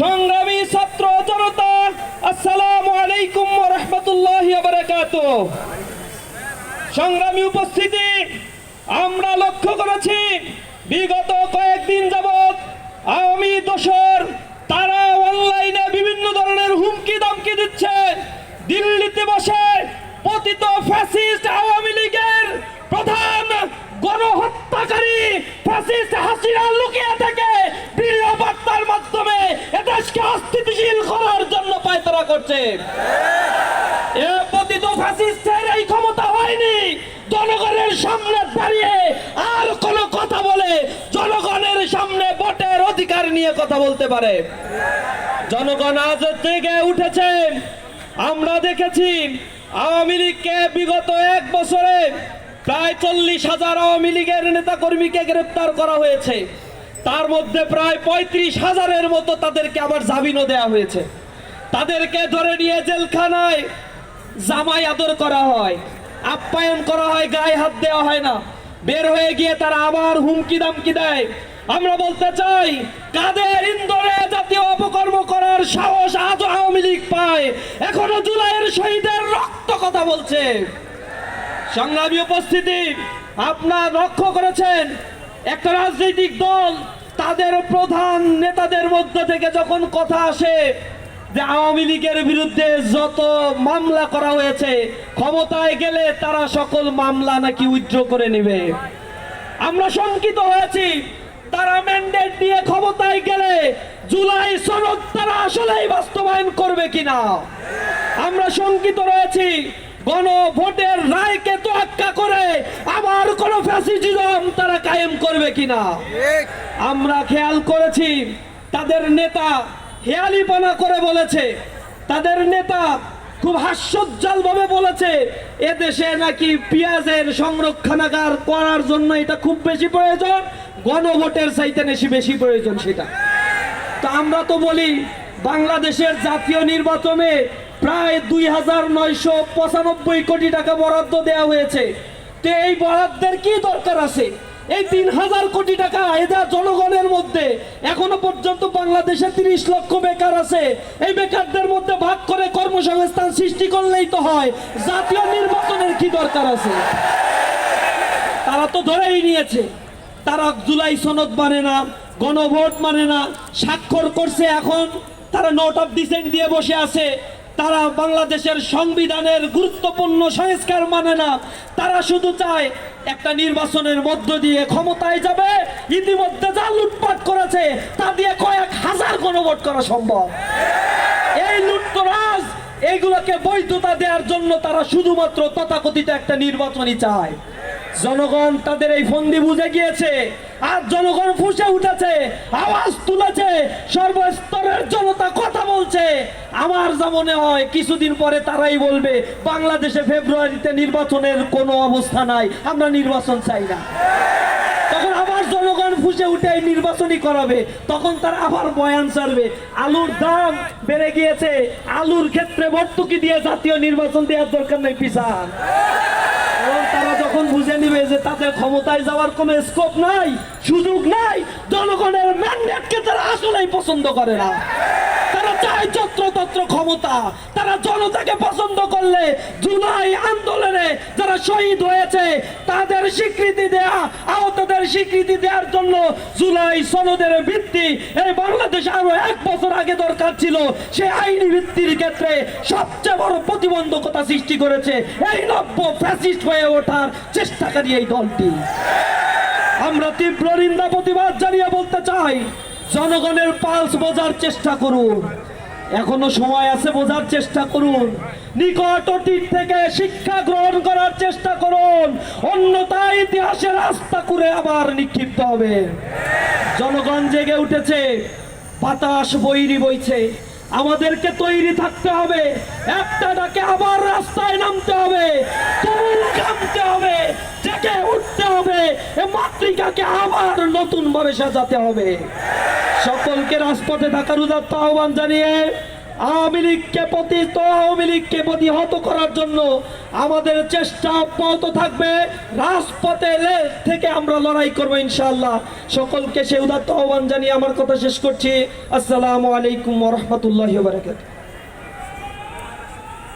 সংগ্রামী ছাত্র জনতা, আসসালামু আলাইকুম রহমতুল্লাহ সংগ্রামী উপস্থিতি, আমরা লক্ষ্য করেছি, বিগত কয়েকদিন যাবৎ আওয়ামী দোসর তারা অনলাইনে বিভিন্ন ধরনের হুমকি দামকি দিচ্ছে। দিল্লিতে বসে পতিত ফ্যাসিস্ট আওয়ামী লীগের প্রধান গণহত্যাকারী ফ্যাসিস্ট হাসিনা লুকিয়ে এ পতিত এই ক্ষমতা হয়নি। জনগণের সামনে দাঁড়িয়ে আর কোনো কথা বলে জনগণের সামনে ভোটের অধিকার নিয়ে কথা বলতে পারে। জনগণ আজ থেকে উঠেছে। আমরা দেখেছি আওয়ামী লীগকে বিগত এক বছরে প্রায় চল্লিশ হাজার আওয়ামী লীগের নেতা কর্মীকে গ্রেপ্তার করা হয়েছে। তার মধ্যে প্রায় পঁয়ত্রিশ হাজারের মতো তাদেরকে আবার জামিনও দেওয়া হয়েছে। তাদেরকে ধরে নিয়ে জেলখানায় জামাই আদর করা হয়, আপ্যায়ন করা হয়, গায়ে হাত দেওয়া হয় না। বের হয়ে গিয়ে তারা আবার হুমকি দামকি দেয়। আমরা বলতে চাই, কাদের ইন্দোরে জাতীয় অপকর্ম করার সাহস আজ আওয়ামী লীগ পায়? এখনও জুলাইয়ের শহীদের রক্ত কথা বলছে। সংগ্রামী উপস্থিতি আপনার লক্ষ্য করেছেন। একটা রাজনৈতিক দল তাদের প্রধান নেতাদের মধ্যে থেকে যখন কথা আসে যে আওয়ামী লীগের বিরুদ্ধে যত মামলা করা হয়েছে ক্ষমতায় গেলে তারা সকল মামলা নাকি উইথড্র করে নেবে। আমরা শঙ্কিত হয়েছি তারা ম্যান্ডেট দিয়ে ক্ষমতায় গেলে জুলাই সনদ তারা আসলেই বাস্তবায়ন করবে কিনা। আমরা শঙ্কিত রয়েছি গণভোটের রায়কে তোয়াক্কা করে আবার কোন ফ্যাসিজম তারা কায়েম করবে কিনা। আমরা খেয়াল করেছি তাদের নেতা হেয়ালিপনা করে বলেছে। তাদের নেতা খুব হাস্যোজ্জ্বল ভাবে বলেছে এদেশে নাকি পেঁয়াজের সংরক্ষণাগার করার জন্য এটা খুব বেশি প্রয়োজন, গণভোটের চাইতে বেশি বেশি প্রয়োজন সেটা। তা আমরা তো বলি, বাংলাদেশের জাতীয় নির্বাচনে প্রায় দুই হাজার নয়শো পঁচানব্বই কোটি টাকা বরাদ্দ দেওয়া হয়েছে। তো এই বরাদ্দের কি দরকার আছে? এই তিন হাজার কোটি টাকা এদের জনগণের মধ্যে এখনও পর্যন্ত বাংলাদেশে তিরিশ লক্ষ বেকার আছে। এই বেকারদের মধ্যে ভাগ করে কর্মসংস্থান সৃষ্টি করলেই তো হয়। জাতীয় নির্বাচনের কি দরকার আছে? তারা তো ধরেই নিয়েছে। তারা জুলাই সনদ মানে না, গণভোট মানে না, স্বাক্ষর করছে এখন। তারা নোট অফ ডিসেন্ট দিয়ে বসে আছে। তারা বাংলাদেশের সংবিধানের গুরুত্বপূর্ণ সংস্কার মানে না। তারা শুধু চায় একটা নির্বাচনের মধ্য দিয়ে ক্ষমতায় যাবে, ইতিমধ্যে যা লুটপাট করেছে, তা দিয়ে কয়েক হাজার গণভোট করা সম্ভব। এই লুটতরাজ, এইগুলোকে বৈধতা দেওয়ার জন্য তারা শুধুমাত্র তথাকথিত একটা নির্বাচনই চায়। জনগণ তাদের এই ফন্দি বুঝে গিয়েছে। আর জনগণ ফুসে উঠেছে, আওয়াজ তুলেছে, সর্বস্তরের জনতা কথা বলছে। আমার যা মনে হয়, কিছুদিন পরে তারাই বলবে, বাংলাদেশে ফেব্রুয়ারিতে নির্বাচনের কোনো অবস্থা নাই, আমরা নির্বাচন চাই না। তখন আবার জনগণ ফুসে উঠে এই নির্বাচনই করাবে। তখন তারা আবার বয়ান ছাড়বে, আলুর দাম বেড়ে গিয়েছে, আলুর ক্ষেত্রে ভর্তুকি দিয়ে জাতীয় নির্বাচন দেওয়ার দরকার নেই এবং যখন বুঝে নিবে যে তাদের ক্ষমতায় যাওয়ার কোনো স্কোপ নাই, সুযোগ নাই। জনগণের ম্যান্ডেটকে তারা আসলেই পছন্দ করে না। তারা চায় যত্রতত্র ক্ষমতা। তারা জনতাকে পছন্দ করলে জুলাই আন্দোলনে যারা শহীদ হয়েছে, তাদের স্বীকৃতি দেয়া, আহতদের স্বীকৃতি দেওয়ার জন্য জুলাই সনদের ভিত্তি এই বাংলাদেশে আরও এক বছর আগে দরকার ছিল। ভিত্তির ক্ষেত্রে সবচেয়ে বড় প্রতিবন্ধকতা সৃষ্টি করেছে এই নব্য ফ্যাসিস্ট হয়ে ওঠার চেষ্টাকারী এই দলটি। আমরা তীব্র নিন্দা, প্রতিবাদ জানিয়ে বলতে চাই, জনগণের পালস বোঝার চেষ্টা করুন। এখনও সময় আছে, বোঝার চেষ্টা করুন। নিকট অতীত থেকে শিক্ষা গ্রহণ করার চেষ্টা করুন। অন্যতা ইতিহাসে রাস্তা করে আবার নিক্ষিপ্ত হবে। জনগণ জেগে উঠেছে, বাতাস বৈরি বইছে। আমাদেরকে তৈরি থাকতে হবে, একটা ডাকে আবার রাস্তায় নামতে হবে। মাতৃকাকে আবার নতুন ভাবে সাজাতে হবে। সকলকে রাজপথে থাকার উদাত্ত আহ্বান জানিয়ে আওয়ামী লীগকে প্রতিহত আওয়ামী লীগকে প্রতিহত করার জন্য আমাদের চেষ্টা অব্যাহত থাকবে। রাজপথে থেকে আমরা লড়াই করব ইনশাআল্লাহ। সকলকে সে উদাত্ত আহ্বান জানিয়ে আমার কথা শেষ করছি। আসসালামু আলাইকুম রহমতুল্লাহ বারাকাতুহ।